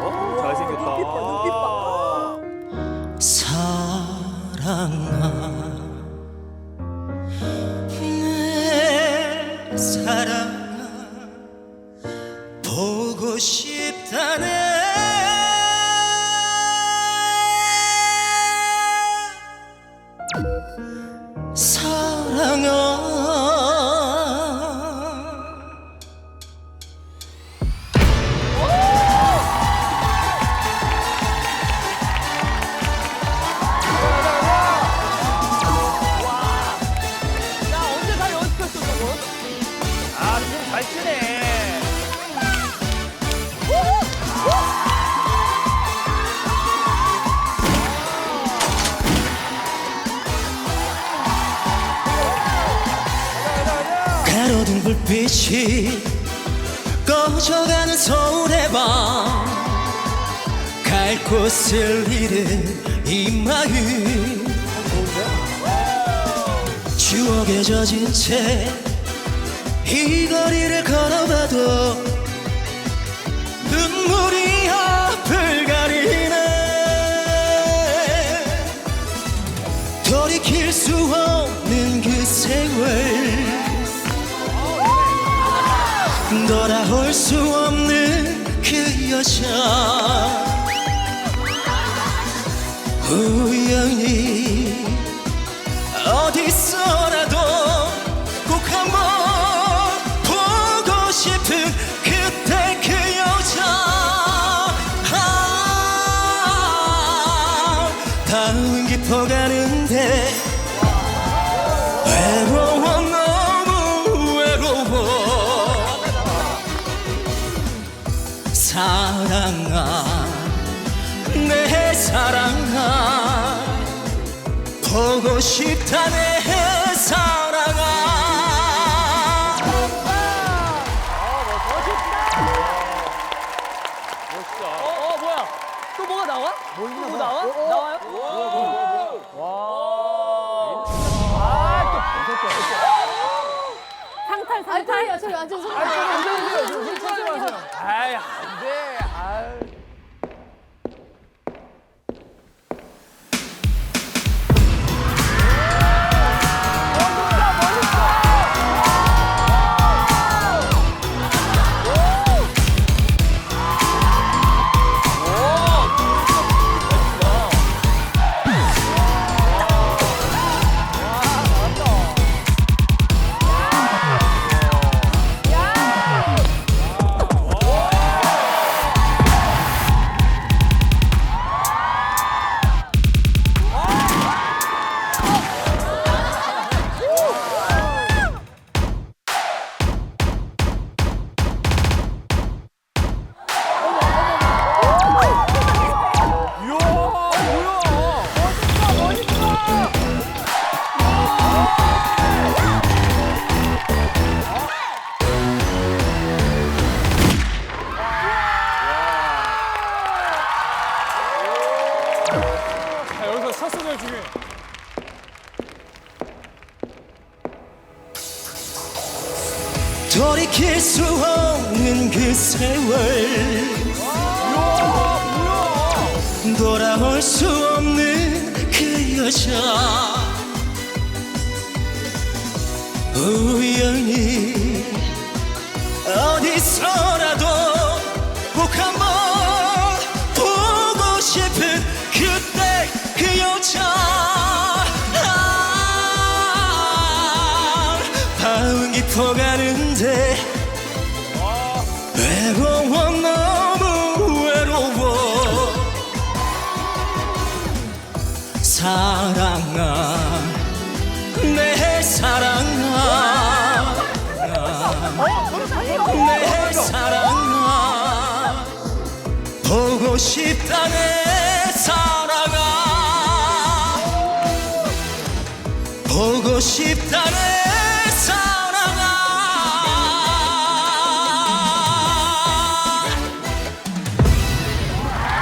어, 잘생겼다. 눈빛 봐, 사랑아 내 사랑아 보고 싶다네 사랑아 아, 추네. 가로등 불빛이 꺼져가는 서울의 밤. 갈 곳을 잃은 이 마음. 추억에 젖은 채 이 거리를 걸어봐도 눈물이 앞을 가리네. 돌이킬 수 없는 그 세월. 돌아올 수 없는 그 여자 우연히 어디서 외로워 너무 외로워. 사랑아 내 사랑아. 보고 싶다 내 사랑 상탈 상탈. 아, 저기 완전 상탈. 아이, 안 돼. 첫 소절 중에. 돌이킬 수 없는 그 세월 돌아올 수 없는 그 여자 우연히 어디서라도 깊어 가는데 외로워 너무 외로워. 사랑아 내 사랑아. 내 사랑아. 보고 싶다 내 사랑아. 보고 싶다 내